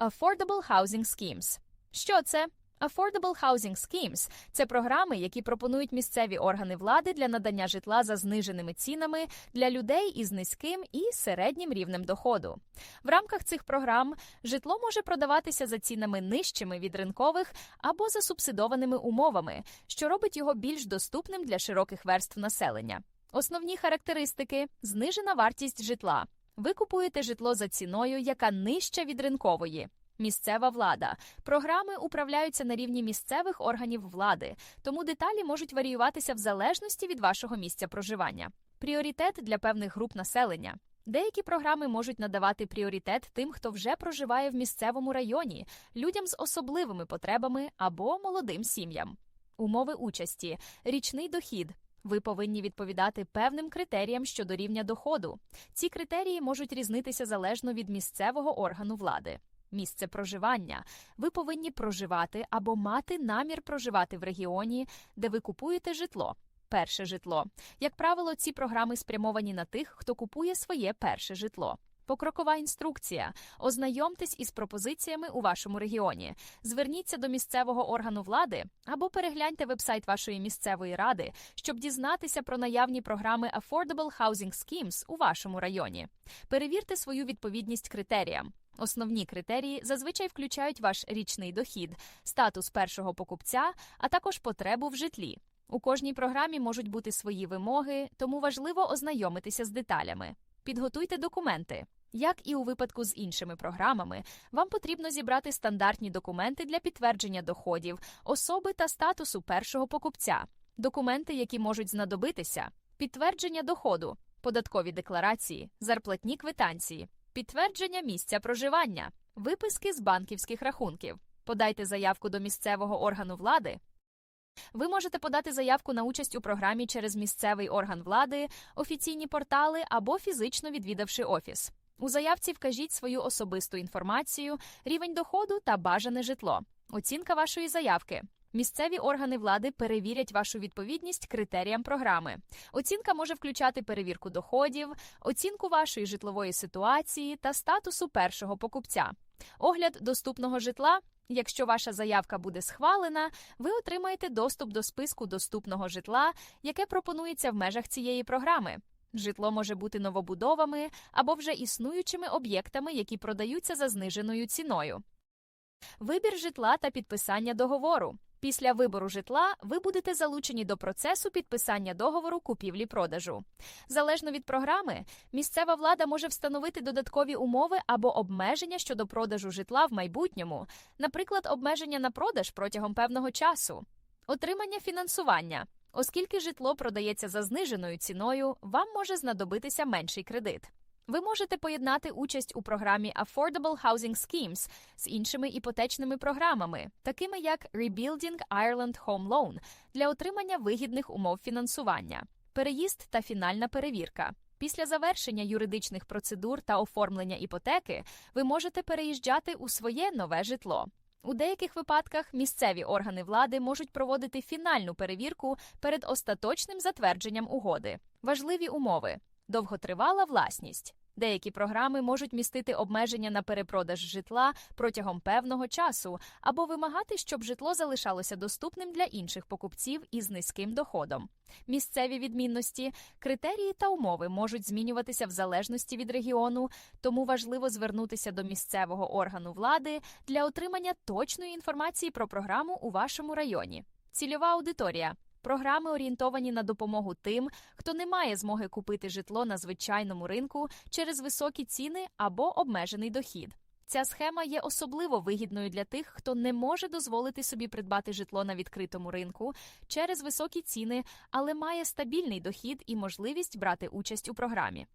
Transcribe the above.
Affordable Housing Schemes. Що це? Affordable Housing Schemes – це програми, які пропонують місцеві органи влади для надання житла за зниженими цінами для людей із низьким і середнім рівнем доходу. В рамках цих програм житло може продаватися за цінами нижчими від ринкових або за субсидованими умовами, що робить його більш доступним для широких верств населення. Основні характеристики знижена вартість житла. Ви купуєте житло за ціною, яка нижча від ринкової. Місцева влада. Програми управляються на рівні місцевих органів влади, тому деталі можуть варіюватися в залежності від вашого місця проживання. Пріоритет для певних груп населення. Деякі програми можуть надавати пріоритет тим, хто вже проживає в місцевому районі, людям з особливими потребами або молодим сім'ям. Умови участі, річний дохід. Ви повинні відповідати певним критеріям щодо рівня доходу. Ці критерії можуть різнитися залежно від місцевого органу влади. Місце проживання. Ви повинні проживати або мати намір проживати в регіоні, де ви купуєте житло. Перше житло. Як правило, ці програми спрямовані на тих, хто купує своє перше житло. Покрокова інструкція. Ознайомтесь із пропозиціями у вашому регіоні. Зверніться до місцевого органу влади або перегляньте вебсайт вашої місцевої ради, щоб дізнатися про наявні програми Affordable Housing Schemes у вашому районі. Перевірте свою відповідність критеріям. Основні критерії зазвичай включають ваш річний дохід, статус першого покупця, а також потребу в житлі. У кожній програмі можуть бути свої вимоги, тому важливо ознайомитися з деталями. Підготуйте документи. Як і у випадку з іншими програмами, вам потрібно зібрати стандартні документи для підтвердження доходів, особи та статусу першого покупця, документи, які можуть знадобитися, підтвердження доходу, податкові декларації, зарплатні квитанції, підтвердження місця проживання, виписки з банківських рахунків. Подайте заявку до місцевого органу влади. Ви можете подати заявку на участь у програмі через місцевий орган влади, офіційні портали або фізично відвідавши офіс. У заявці вкажіть свою особисту інформацію, рівень доходу та бажане житло. Оцінка вашої заявки. Місцеві органи влади перевірять вашу відповідність критеріям програми. Оцінка може включати перевірку доходів, оцінку вашої житлової ситуації та статусу першого покупця. Огляд доступного житла. Якщо ваша заявка буде схвалена, ви отримаєте доступ до списку доступного житла, яке пропонується в межах цієї програми. Житло може бути новобудовами або вже існуючими об'єктами, які продаються за зниженою ціною. Вибір житла та підписання договору. Після вибору житла ви будете залучені до процесу підписання договору купівлі-продажу. Залежно від програми, місцева влада може встановити додаткові умови або обмеження щодо продажу житла в майбутньому, наприклад, обмеження на продаж протягом певного часу, отримання фінансування. Оскільки житло продається за зниженою ціною, вам може знадобитися менший кредит. Ви можете поєднати участь у програмі Affordable Housing Schemes з іншими іпотечними програмами, такими як Rebuilding Ireland Home Loan для отримання вигідних умов фінансування, переїзд та фінальна перевірка. Після завершення юридичних процедур та оформлення іпотеки ви можете переїжджати у своє нове житло. У деяких випадках місцеві органи влади можуть проводити фінальну перевірку перед остаточним затвердженням угоди. Важливі умови довготривала власність. Деякі програми можуть містити обмеження на перепродаж житла протягом певного часу або вимагати, щоб житло залишалося доступним для інших покупців із низьким доходом. Місцеві відмінності, критерії та умови можуть змінюватися в залежності від регіону, тому важливо звернутися до місцевого органу влади для отримання точної інформації про програму у вашому районі. Цільова аудиторія. Програми орієнтовані на допомогу тим, хто не має змоги купити житло на звичайному ринку через високі ціни або обмежений дохід. Ця схема є особливо вигідною для тих, хто не може дозволити собі придбати житло на відкритому ринку через високі ціни, але має стабільний дохід і можливість брати участь у програмі.